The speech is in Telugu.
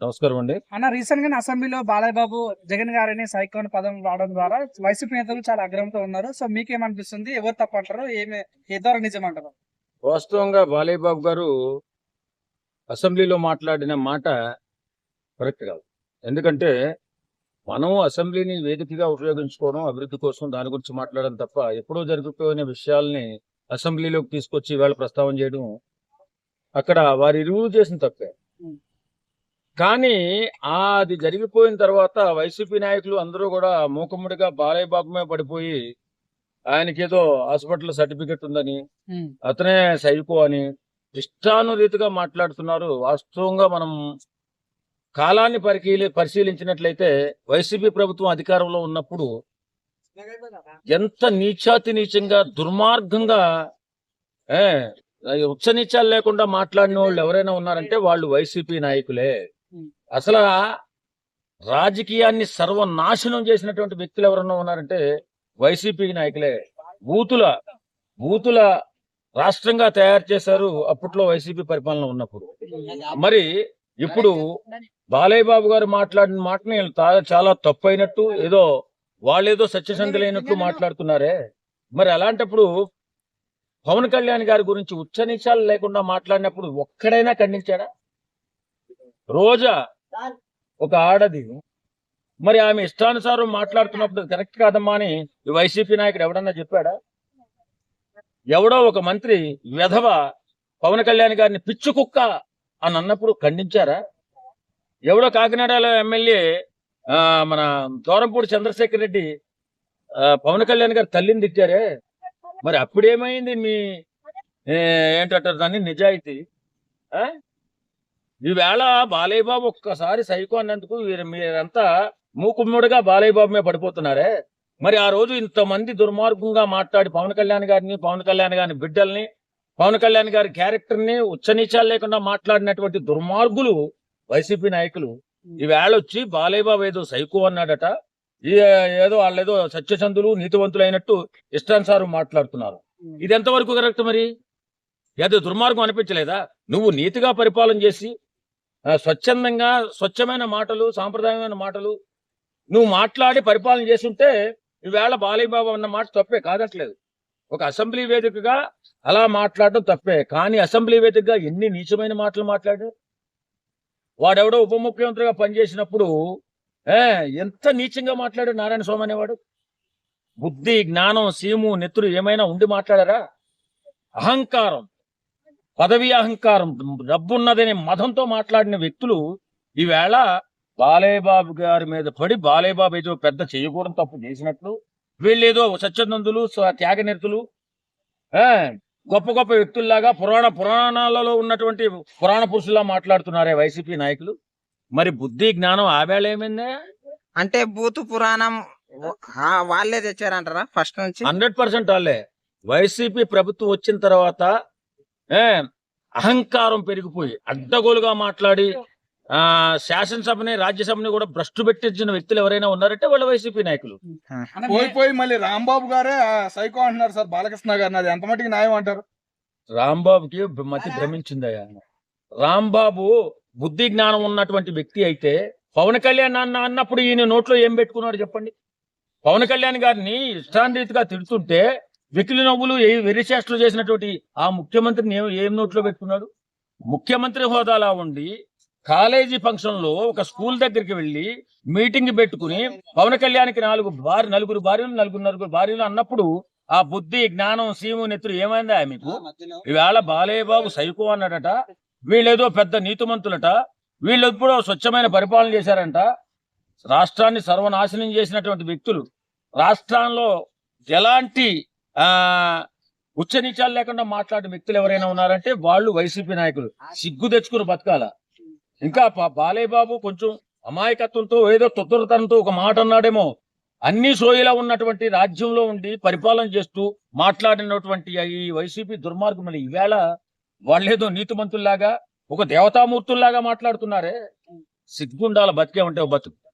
నమస్కారం అండి. అన్న రీసెంట్గా అసెంబ్లీలో బాలయ్య బాబు జగన్ గారిని సైకోన్ పదం వాడడం ద్వారా వైసీపీ నేతలు చాలా అగ్రహంతో ఉన్నారు. సో మీకేమనిపిస్తుంది? ఎవరు తప్పు అంటారు? ఏమి ద్వారా నిజం అంటారు? వాస్తవంగా బాలయ్య బాబు గారు అసెంబ్లీలో మాట్లాడిన మాట కరెక్ట్ కాదు. ఎందుకంటే మనం అసెంబ్లీని వేదికగా ఉపయోగించుకోవడం అభివృద్ధి కోసం దాని గురించి మాట్లాడడం తప్ప ఎప్పుడో జరిగిపోయిన విషయాల్ని అసెంబ్లీలోకి తీసుకొచ్చి ఇవాళ ప్రస్తావన చేయడం అక్కడ వారి ఇరువురు చేసిన తప్పే. కానీ అది జరిగిపోయిన తర్వాత వైసీపీ నాయకులు అందరూ కూడా మూకమ్ముడిగా బాలయ్య బాబు మీద పడిపోయి ఆయనకేదో హాస్పిటల్ సర్టిఫికెట్ ఉందని అతనే సైకో అని ఇష్టానురీతిగా మాట్లాడుతున్నారు. వాస్తవంగా మనం కాలాన్ని పరిశీలి పరిశీలించినట్లయితే వైసీపీ ప్రభుత్వం అధికారంలో ఉన్నప్పుడు ఎంత నీచాతి నీచంగా దుర్మార్గంగా ఏ ఉచ్చ నీచాలు లేకుండా మాట్లాడిన వాళ్ళు ఎవరైనా ఉన్నారంటే వాళ్ళు వైసీపీ నాయకులే. అసలు రాజకీయాన్ని సర్వనాశనం చేసినటువంటి వ్యక్తులు ఎవరన్నా ఉన్నారంటే వైసీపీ నాయకులే. బూతుల బూతుల రాష్ట్రంగా తయారు చేశారు అప్పట్లో వైసీపీ పరిపాలన ఉన్నప్పుడు. మరి ఇప్పుడు బాలయ్య బాబు గారు మాట్లాడిన మాట చాలా తప్పు అయినట్టు ఏదో వాళ్ళేదో సత్యసంధులైనట్లు మాట్లాడుతున్నారే. మరి అలాంటప్పుడు పవన్ కళ్యాణ్ గారి గురించి ఉచ్చనీచాలు లేకుండా మాట్లాడినప్పుడు ఒక్కడైనా ఖండించాడా? రోజా ఒక ఆడది. మరి ఆమె ఇష్టానుసారం మాట్లాడుతున్నప్పుడు కరెక్ట్ కాదమ్మా అని వైసీపీ నాయకుడు ఎవడన్నా చెప్పాడా? ఎవడో ఒక మంత్రి వెధవ పవన్ కళ్యాణ్ గారిని పిచ్చు కుక్క అని అన్నప్పుడు ఖండించారా? ఎవడో కాకినాడలో ఎమ్మెల్యే ఆ, మన దూరంపూడి చంద్రశేఖర్ రెడ్డి ఆ, పవన్ కళ్యాణ్ గారు తల్లిని తిట్టారే? మరి అప్పుడేమైంది మీ ఏంటంటారు దాన్ని? నిజాయితీ. ఆ? ఈవేళ బాలయ్య బాబు ఒక్కసారి సైకో అన్నందుకు వీరు- మీరంతా మూకుమ్ముడుగా బాలయ్య బాబు మీద పడిపోతున్నారే. మరి ఆ రోజు ఇంతమంది దుర్మార్గంగా మాట్లాడి పవన్ కళ్యాణ్ గారిని పవన్ కళ్యాణ్ గారి బిడ్డల్ని పవన్ కళ్యాణ్ గారి క్యారెక్టర్ని ఉచ్చనీచాలు లేకుండా మాట్లాడినటువంటి దుర్మార్గులు వైసీపీ నాయకులు ఈవేళ వచ్చి బాలయ్య బాబు ఏదో సైకో అన్నాడట. ఈ ఏదో వాళ్ళేదో సత్యసంధులు నీతివంతులు అయినట్టు ఇష్టానుసారం మాట్లాడుతున్నారు. ఇది ఎంతవరకు కరెక్ట్ మరి? ఏదో దుర్మార్గం అనిపించలేదా? నువ్వు నీతిగా పరిపాలన చేసి స్వచ్ఛందంగా స్వచ్ఛమైన మాటలు సాంప్రదాయమైన మాటలు నువ్వు మాట్లాడి పరిపాలన చేస్తుంటే ఈవేళ బాలయ్యబాబు అన్న మాట తప్పే కాదట్లేదు. ఒక అసెంబ్లీ వేదికగా అలా మాట్లాడడం తప్పే కానీ అసెంబ్లీ వేదికగా ఎన్ని నీచమైన మాటలు మాట్లాడు వాడెవడో ఉప ముఖ్యమంత్రిగా పనిచేసినప్పుడు ఏ ఎంత నీచంగా మాట్లాడు నారాయణ స్వామి అనేవాడు? బుద్ధి జ్ఞానం సీము నెత్తురు ఏమైనా ఉండి మాట్లాడారా? అహంకారం. పదవి అహంకారం డబ్బున్నదనే మదంతో మాట్లాడిన వ్యక్తులు ఈవేళ బాలయ్య బాబు గారి మీద పడి బాలయ్య బాబు ఏదో పెద్ద చేయకూడదు తప్పు చేసినట్లు వీళ్ళేదో సత్యనందులు త్యాగనిరతులు గొప్ప గొప్ప వ్యక్తుల్లాగా పురాణ పురాణాలలో ఉన్నటువంటి పురాణ పురుషుల్లా మాట్లాడుతున్నారే వైసీపీ నాయకులు. మరి బుద్ధి జ్ఞానం ఆవేళ ఏమైందే? అంటే బూతు పురాణం వాళ్ళే తెచ్చారంటారా ఫస్ట్ నుంచి? హండ్రెడ్ పర్సెంట్ వాళ్ళే. వైసీపీ ప్రభుత్వం వచ్చిన తర్వాత అహంకారం పెరిగిపోయి అడ్డగోలుగా మాట్లాడి ఆ శాసనసభని రాజ్యసభని కూడా భ్రష్టు పెట్టించిన వ్యక్తులు ఎవరైనా ఉన్నారంటే వాళ్ళ వైసీపీ నాయకులు. అన్న, పోయి మీ- పోయి మళ్ళీ రాంబాబు గారే సైకో అంటున్నారు సార్ బాలకృష్ణ గారిని అది ఎంత మటుకు న్యాయం అంటారు? రాంబాబుకి మతి భ్రమించిందయ్యా రాంబాబు బుద్ధి జ్ఞానం ఉన్నటువంటి వ్యక్తి అయితే పవన్ కళ్యాణ్ అన్న అన్నప్పుడు ఈయన నోట్లో ఏం పెట్టుకున్నాడు చెప్పండి? పవన్ కళ్యాణ్ గారిని ఇష్టాన్రీతిగా తిడుతుంటే వెకిలి నవ్వులు ఏ వెరిచేష్టలు చేసినటువంటి ఆ ముఖ్యమంత్రిని ఏం ఏం నోట్లో పెట్టుకున్నాడు? ముఖ్యమంత్రి హోదాలా ఉండి కాలేజీ ఫంక్షన్లో ఒక స్కూల్ దగ్గరికి వెళ్ళి మీటింగ్ పెట్టుకుని పవన్ కళ్యాణ్కి నాలుగు భార్య నలుగురు భార్యలు నలుగురు నలుగురు భార్యలు అన్నప్పుడు ఆ బుద్ధి జ్ఞానం సీము నెత్తురు ఏమైందా మీకు? ఇవాళ బాలయ్య బాబు సైకో అన్నాడట వీళ్ళేదో పెద్ద నీతిమంతులట వీళ్ళు ఎప్పుడో స్వచ్ఛమైన పరిపాలన చేశారంట. రాష్ట్రాన్ని సర్వనాశనం చేసినటువంటి వ్యక్తులు. రాష్ట్రంలో ఎలాంటి ఆ ఉచ్చనీచాలు లేకుండా మాట్లాడిన వ్యక్తులు ఎవరైనా ఉన్నారంటే వాళ్ళు వైసీపీ నాయకులు. సిగ్గు తెచ్చుకుని బతకాల. ఇంకా బాలయ్య బాబు కొంచెం అమాయకత్వంతో ఏదో తొత్తులతనంతో ఒక మాట అన్నాడేమో. అన్ని సోయిలా ఉన్నటువంటి రాజ్యంలో ఉండి పరిపాలన చేస్తూ మాట్లాడినటువంటి ఈ వైసీపీ దుర్మార్గం ఈవేళ వాళ్ళేదో నీతిమంతుల్లాగా ఒక దేవతామూర్తుల్లాగా మాట్లాడుతున్నారే. సిగ్గుండాల బతికే ఉంటే బతుకు.